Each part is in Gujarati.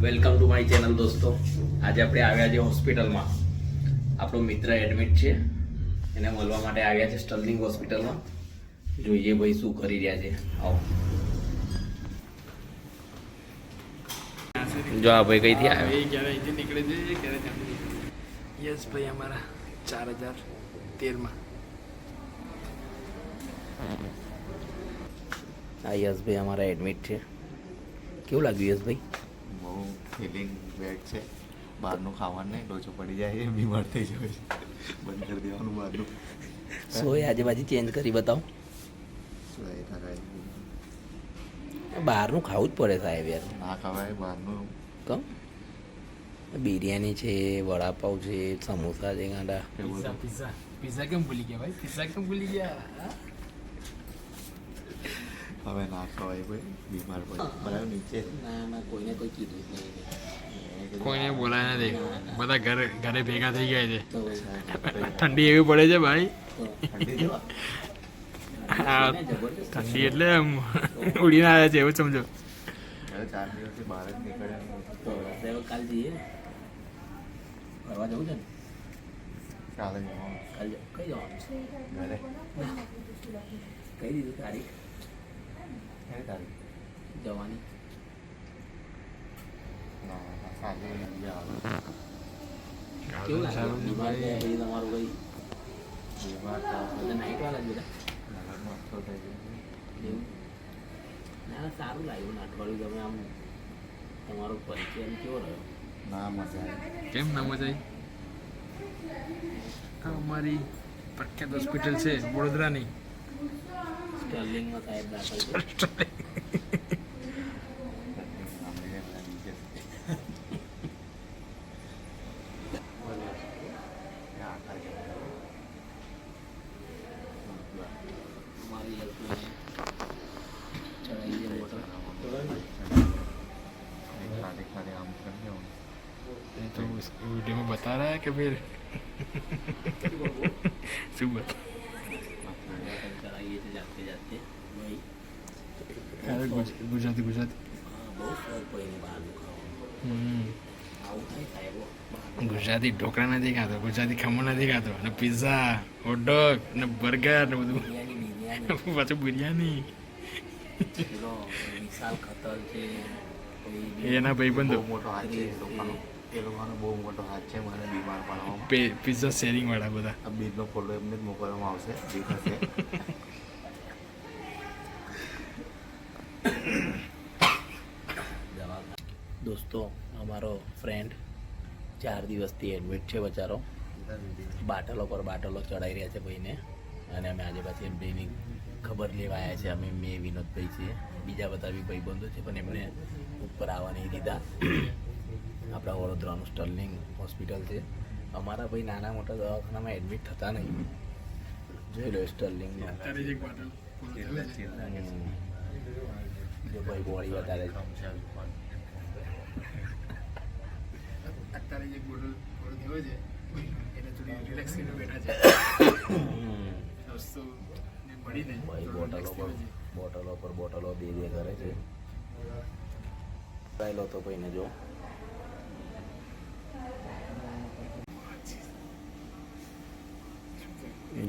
વેલકમ ટુ માય ચેનલ દોસ્તો આજે આપણે આવ્યા છે હોસ્પિટલમાં. આપણો મિત્ર એડમિટ છે. એને મળવા માટે આવ્યા છે સ્ટર્લિંગ હોસ્પિટલમાં. જોઈએ ભાઈ શું કરી રહ્યા છે. આવો. જો આ ભાઈ કઈથી આવ્યો? ક્યારે અહીંથી નીકળે છે ક્યારે ત્યાંથી યસ ભાઈ અમારા ચાર હજાર તેરમાં. આ યશભાઈ અમારા એડમિટ છે. કેવું લાગ્યું યશભાઈ બહુ ફિલિંગ બેડ છે. બહારનું ખાવાનું નહીં ડોચો પડી જાય એ બીમાર થઈ જાય છે. બંધ કરી દેવાનું બહારનું. સોય આજે બાજી ચેન્જ કરી બતાવો. થાય બહારનું ખાવું જ પડે સાહેબ યાર. ના ખવાય બહારનું. કમ? બિરયાની છે વડાપાવ છે સમોસા છે ગાંડા. પિઝા પિઝા પિઝા કેમ ભૂલી ગયા ભાઈ? પિઝા કેમ ભૂલી ગયા? હા? હવે ના ખવાય ભાઈ બીમાર પડે. બરાબર નીચે. ના ના કોઈને કોઈ કીધું જ નહીં કોઈને બોલાય નથી. બધા ઘરે ઘરે ભેગા થઈ ગયા છે. ઠંડી એવી પડે છે ભાઈ. ઠંડી એટલે ઉડીને આવ્યા છે એવું સમજો. ચાર દિવસથી બહાર જ નીકળે કાલ જઈએ ફરવા જવું છે ને? ચાલે જવાનું. કાલ કઈ જવાનું? ઘરે. કઈ દીધું તારીખ? તારીખ જવાની કેવું લાગે બીમાર છે પછી તમારું કઈ બીમાર બધા નાઇટ વાળા જ બધા નગરમાં અઠો થઈ જાય એવું ના સારું લાગ્યું ને અઠવાડિયું તમે આમ તમારો પરિચય કેવો રહ્યો ના મજા આવે કેમ ના મજા આવી અમારી પ્રખ્યાત હોસ્પિટલ છે વડોદરાની સ્ટર્લિંગમાં સાહેબ દાખલ છે સાંભળીને બધા નીચે એ આખા જગ્યા. મારી હેલ્પને ચડાવી જાતે જાતે ભાઈ ગુજરાતી. ગુજરાતી ગુજરાતી ઢોકળા નથી ખાતો ગુજરાતી ખમણ નથી ખાતો અને પિઝા હોટડોગ ને બર્ગર ને બધું. પાછું બિરયાની. એના ભાઈબંધો. બંધ મોટો હાથ એ લોકોનો બહુ મોટો હાથ છે મને બીમાર પાડવામાં. પે- પિઝા શેરિંગ વાળા બધા. આ બીજનો ફોટો એમને જ મોકલવામાં આવશે દેખાશે દવા દોસ્તો અમારો ફ્રેન્ડ ચાર દિવસથી એડમિટ છે બચારો. બાટલો પર બાટલો ચડાવી રહ્યા છે ભાઈને અને અમે આજે પાછી એમ ભાઈની ખબર લેવા આવ્યા છે અમે મેં વિનોદભાઈ છીએ. બીજા બધા બી ભાઈબંધો છે પણ એમણે ઉપર આવવા નહીં દીધા. આપણા વડોદરાનું સ્ટર્લિંગ હોસ્પિટલ છે. અમારા ભાઈ નાના મોટા દવાખાનામાં એડમિટ થતા નહીં. જોઈ લો સ્ટર્લિંગ અત્યારે જ ભાઈ બોડી વધારે અત્યારે જ બોટલ થયો છે. એટલે થોડી રિલેક્સ કરીને બેઠા છે. વસ્તુ ને મળીને ભાઈ બોટલો પર બોટલો પર બોટલો બે બે કરે છે. પહેલો તો ભાઈને જો.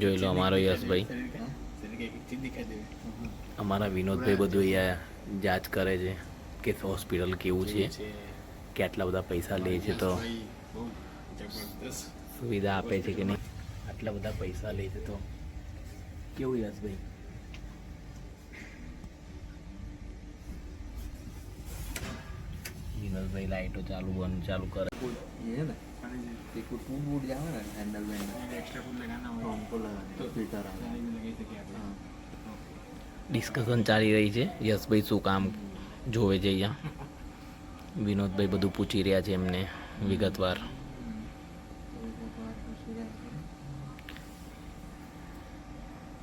જોઈ લો અમારો યશભાઈ અમારા વિનોદભાઈ બધું અહીંયા જાંચ કરે છે કે હોસ્પિટલ કેવું છે કેટલા બધા પૈસા લે છે તો સુવિધા આપે છે કે નહીં? આટલા બધા પૈસા લે છે તો કેવું યશભાઈ વિનોદભાઈ લાઈટો ચાલુ બંધ ચાલુ કરે. ડિસ્કશન ચાલી રહી છે. યશભાઈ શું કામ જોવે છે અહીંયા? વિનોદભાઈ બધું પૂછી રહ્યા છે એમને વિગતવાર.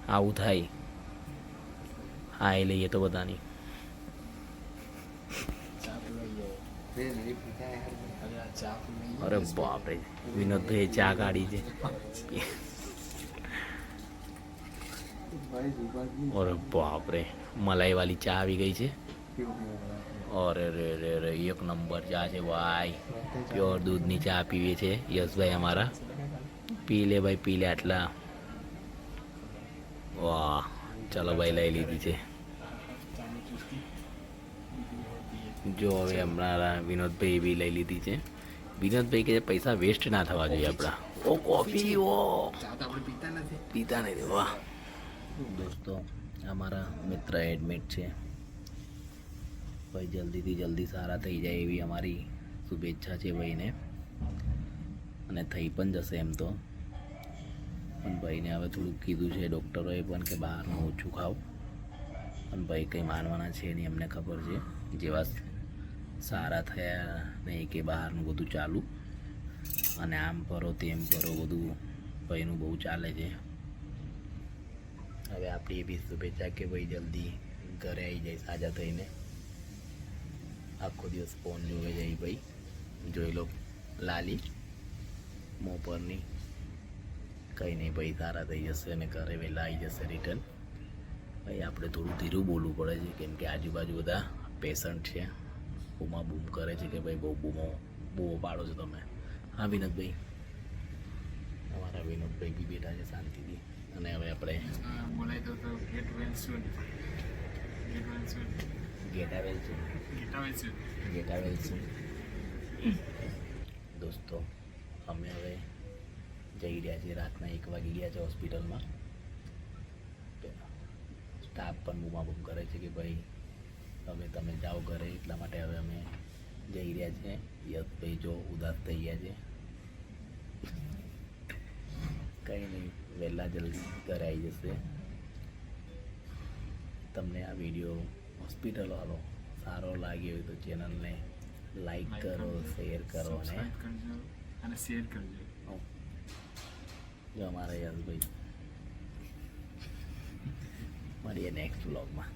આવું થાય. હા, એ લઈએ તો બધાની. અરે બાપરે, વિનોદભાઈ ચા કાઢી છે. અરે બાપરે, મલાઈવાળી ચા આવી ગઈ છે. અરે રે રે રે, એક નંબર ચા છે ભાઈ. પ્યોર દૂધની ચા પીવે છે યશભાઈ અમારા. પી લે ભાઈ, પી લે આટલા. વાહ, ચાલો ભાઈ લઈ લીધી છે. જો હવે હમણાં વિનોદભાઈ બી લઈ લીધી છે. વિનોદભાઈ કે પૈસા વેસ્ટ ના થવા જોઈએ આપણા. ઓ કોફી ઓ. પીતા નથી. વાહ. દોસ્તો અમારા મિત્ર એડમિટ છે. ભાઈ જલ્દીથી જલ્દી સારા થઈ જાય એવી અમારી શુભેચ્છા છે ભાઈને. અને થઈ પણ જશે એમ તો. પણ ભાઈને હવે થોડુંક કીધું છે ડૉક્ટરોએ પણ કે બહારનું ઓછું ખાવ પણ ભાઈ કંઈ માનવાના છે નહીં અમને ખબર છે. જેવા સારા થયા નહીં કે બહારનું બધું ચાલુ. અને આમ ફરો તેમ ફરો બધું ભાઈનું બહુ ચાલે છે. હવે આપણી એવી શુભેચ્છા કે ભાઈ જલ્દી ઘરે આવી જાય સાજા થઈને. આખો દિવસ ફોન જોવે જાય ભાઈ. જોઈ લો લાલી, મોં પરની. કંઈ નહીં ભાઈ સારા થઈ જશે અને ઘરે વહેલા આવી જશે રિટર્ન ભાઈ આપણે થોડું ધીરું બોલવું પડે છે કેમ કે આજુબાજુ બધા પેશન્ટ છે. બૂમા બૂમ કરે છે કે ભાઈ બહુ બૂમો બૂમો પાડો છો તમે. હા વિનોદભાઈ? અમારા વિનોદભાઈ બી બેઠા છે શાંતિથી. અને હવે આપણે હા, બોલાય તો get well soon get well soon get આવેલ છું ગેટ વેલ સૂન ગેટ આવેલ છું દોસ્તો અમે હવે જઈ રહ્યા છીએ રાતના એક વાગી ગયા છે હોસ્પિટલમાં. સ્ટાફ પણ બૂમા બૂમ કરે છે કે ભાઈ હવે તમે જાઓ ઘરે એટલા માટે હવે અમે જઈ રહ્યા છીએ. યશભાઈ જો ઉદાસ થઈ ગયા છે. કંઈ નહીં વહેલા જલ્દી ઘરે આવી જશે. તમને આ વીડિયો હોસ્પિટલ વાળો સારો લાગ્યો હોય તો ચેનલને લાઈક કરો શેર કરો અને અને શેર કરજો. જો અમારા યશભાઈ મળીએ નેક્સ્ટ વ્લોગમાં